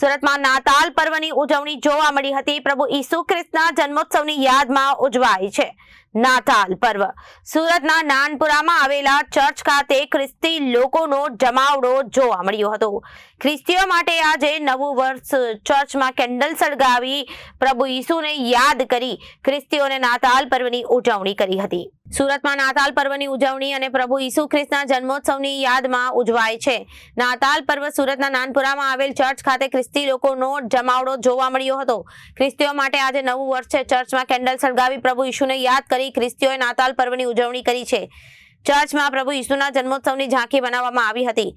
સુરતમાં નાતાલ પર્વની ઉજવણી જોવા મળી હતી. પ્રભુ ઈસુ ખ્રિસ્તના જન્મોત્સવની યાદમાં ઉજવાય છે નાતાલ પર્વ. સુરતના નાનપુરામાં આવેલા ચર્ચ ખાતે ખ્રિસ્તી લોકોનો જમાવડો જોવા મળ્યો હતો. ખ્રિસ્તીઓ માટે આજે નવું વર્ષ ચર્ચમાં કેન્ડલ સળગાવી પ્રભુ ઈસુને યાદ કરી ખ્રિસ્તીઓને નાતાલ પર્વની ઉજવણી કરી હતી. સુરતમાં નાતાલ પર્વની ઉજવણી અને પ્રભુ ઈસુ ખ્રિસ્તના જન્મોત્સવની યાદમાં ઉજવાય છે. નાતાલ પર્વ સુરતના નાનપુરામાં આવેલ ચર્ચ ખાતે ખ્રિસ્તી લોકોનો જમાવડો જોવા મળ્યો હતો. ખ્રિસ્તીઓ માટે આજે નવું વર્ષ છે. ચર્ચમાં કેન્ડલ સળગાવી પ્રભુ ઈસુને યાદ કરી ખ્રિસ્તીઓએ નાતાલ પર્વની ઉજવણી કરી છે. ચર્ચમાં પ્રભુ ઈસુના જન્મોત્સવની ઝાંખી બનાવવામાં આવી હતી.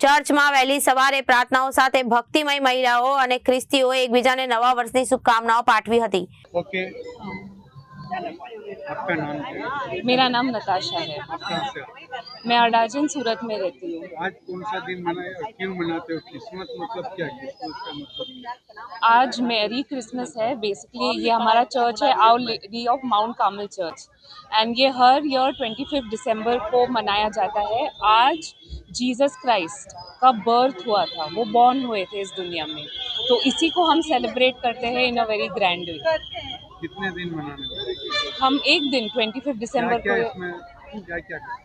ચર્ચમાં વહેલી સવારે પ્રાર્થનાઓ સાથે ભક્તિમય મહિલાઓ અને ખ્રિસ્તીઓએ એકબીજાને નવા વર્ષની શુભકામનાઓ પાઠવી હતી. ओके आपका नाम मेरा नाम नताशा है? मैं अडाजन सूरत में रहती हूँ। आज कौन सा दिन मनाया क्यों मनाते हो? क्रिसमस मतलब क्या? है क्रिसमस का मतलब आज मेरी क्रिसमस है। बेसिकली ये हमारा चर्च है our lady of mount Carmel church and ये हर ईयर ट्वेंटी फिफ्थ दिसंबर को मनाया जाता है। आज जीसस क्राइस्ट का बर्थ हुआ था। वो बॉर्न हुए थे इस दुनिया में। तो इसी को हम सेलिब्रेट करते हैं इन अ वेरी ग्रैंड वे कितने दिन मनाने हम एक दिन ट्वेंटी फिफ्थ दिसंबर को। इसमें क्या क्या करते?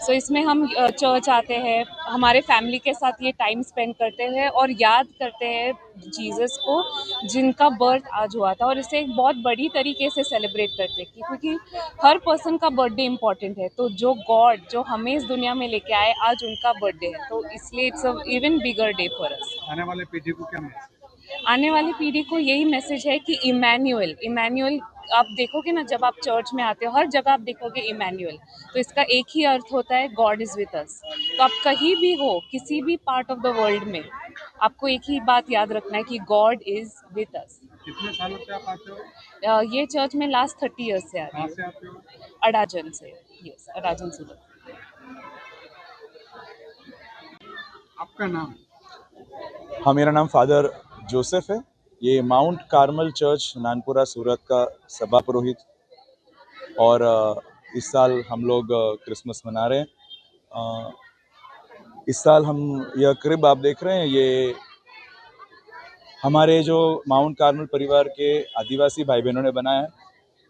सो इसमें हम चर्च आते हैं हमारे फैमिली के साथ ये टाइम स्पेंड करते हैं और याद करते हैं जीसस को जिनका बर्थ आज हुआ था और इसे एक बहुत बड़ी तरीके से सेलिब्रेट करते हैं क्योंकि हर पर्सन का बर्थडे इंपॉर्टेंट है। तो जो गॉड जो हमें इस दुनिया में लेके आए आज उनका बर्थडे है। तो इसलिए it's a even bigger day for us आने वाले पीढ़ी को क्या आने वाली पीढ़ी को यही मैसेज है कि इमैन्युअल इमैन्युअल आप देखोगे ना जब आप चर्च में आते हो हर जगह आप देखोगे इमैन्युअल तो इसका एक ही अर्थ होता है गॉड इज़ विद अस तो आप कहीं भी हो किसी भी पार्ट ऑफ़ द वर्ल्ड में आपको एक ही बात याद रखना है कि गॉड इज़ विद अस कितने सालों से आप आते हो? ये चर्च में लास्ट थर्टी ईयर्स से आ रही कहाँ हूँ। से आते हो? अडाजन से यस अडाजन सूरत आपका नाम? हाँ मेरा नाम फादर जोसेफ है ये Mount Carmel church Nanpura Surat का सभा पुरोहित और अ, इस साल हम लोग अ, क्रिसमस मना रहे हैं अ, इस साल हम यह क्रिब आप देख रहे हैं ये हमारे जो माउंट कार्मल परिवार के आदिवासी भाई बहनों ने बनाया है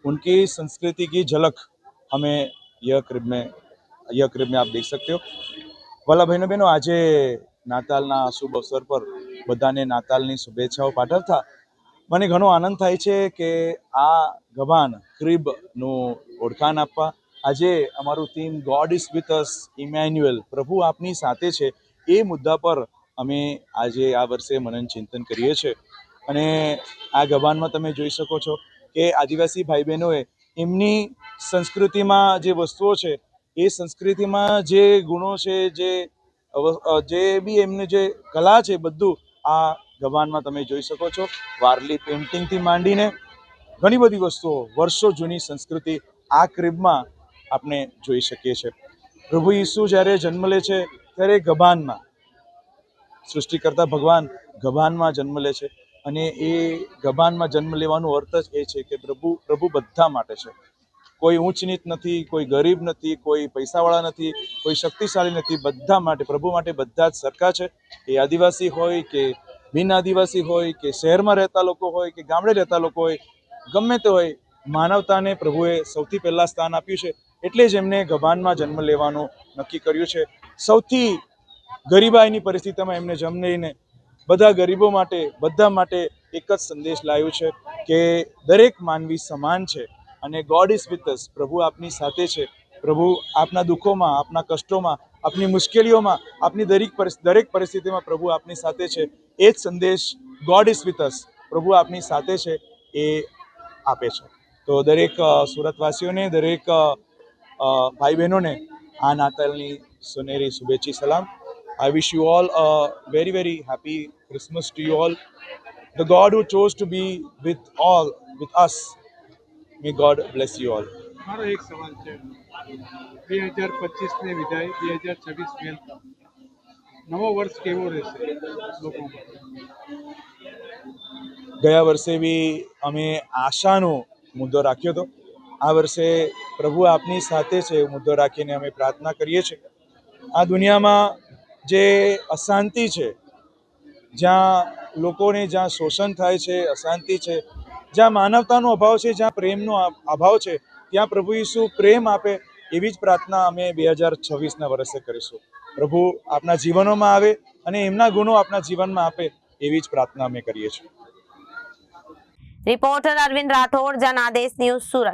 उनकी संस्कृति की झलक हमें यह क्रिब में यह क्रिब में आप देख सकते हो વાલા ભાઈનો બહેનો આજે નાતાલના શુભ અવસર પર બધાને નાતાલની શુભેચ્છાઓ પાઠવતા. મને ઘણો આનંદ થાય છે કે આ ગભાન ક્રિબનું ઓળખાણ આપવા. આજે અમારું theme God is with us Emmanuel પ્રભુ આપની સાથે છે. એ મુદ્દા પર અમે આજે આ વર્ષે મનન ચિંતન કરીએ છીએ અને આ ગભાનમાં તમે જોઈ શકો છો કે આદિવાસી ભાઈ બહેનોએ એમની સંસ્કૃતિમાં જે વસ્તુઓ છે, એ સંસ્કૃતિમાં જે ગુણો છે, જે જે બી એમને જે કલા છે બધું આ ગબાનમાં તમે જોઈ શકો છો, વારલી પેઇન્ટિંગથી માંડીને ઘણી બધી વસ્તુઓ, વર્ષો જૂની સંસ્કૃતિ આ ક્રિબમાં આપણે જોઈ શકીએ છીએ. પ્રભુ ઈસુ જ્યારે જન્મ લે છે, ત્યારે ગભાનમાં સૃષ્ટિકર્તા ભગવાન ગભાનમાં જન્મ લે છે. અને એ ગભાનમાં જન્મ લેવાનો અર્થ જ એ છે કે પ્રભુ પ્રભુ બધા માટે છે. કોઈ ઊંચ નીચ નથી, કોઈ ગરીબ નથી, કોઈ પૈસાવાળા નથી, કોઈ શક્તિશાળી નથી. બધા માટે, પ્રભુ માટે બધા જ સરખા છે એ આદિવાસી હોય, કે બિન આદિવાસી હોય, કે શહેરમાં રહેતા લોકો હોય, કે ગામડે રહેતા લોકો હોય, ગમે તે હોય, માનવતાને પ્રભુએ સૌથી પહેલાં સ્થાન આપ્યું છે એટલે જ એમને ગભાનમાં જન્મ લેવાનું નક્કી કર્યું છે. સૌથી ગરીબાઈની પરિસ્થિતિમાં એમને જન્મ લઈને બધા ગરીબો માટે, બધા માટે એક જ સંદેશ લાવ્યો છે કે દરેક માનવી સમાન છે. અને ગોડ ઇઝ વિથ અસ પ્રભુ આપની સાથે છે. પ્રભુ આપના દુઃખોમાં આપના કષ્ટોમાં આપની મુશ્કેલીઓમાં આપની દરેક દરેક પરિસ્થિતિમાં પ્રભુ આપની સાથે છે. એ જ સંદેશ ગોડ ઇઝ વિથ અસ પ્રભુ આપની સાથે છે એ આપે છે. તો દરેક સુરતવાસીઓને દરેક ભાઈ બહેનોને આ નાતાલની સોનેરી શુભેચ્છી સલામ. I wish you all a very very happy Christmas to you all the God who chose to be with all with us, may God bless you all મારો એક સવાલ છે. બે હજાર પચીસની વિદાય બે હજાર છવ્વીસ વેલકમ. નવો વર્ષ કેવો રહેશે લોકો ગયા વર્ષે બી અમે આશાનો મુદ્દો રાખ્યો હતો. આ વર્ષે પ્રભુ આપની સાથે છે એ મુદ્દો રાખીને અમે પ્રાર્થના કરીએ છીએ. આ દુનિયામાં જે અશાંતિ છે જ્યાં લોકોને જ્યાં શોષણ થાય છે અશાંતિ છે જ્યાં માનવતાનો અભાવ છે, જ્યાં પ્રેમનો અભાવ છે, ત્યાં પ્રભુ ઈસુ પ્રેમ આપે એવી જ પ્રાર્થના અમે બે હજાર છવ્વીસના વર્ષે કરીશું. પ્રભુ આપના જીવનોમાં આવે અને એમના ગુણો આપના જીવનમાં આપે એવી જ પ્રાર્થના અમે કરીએ છીએ. Reporter Arvind Rathod, Janadesh news Surat.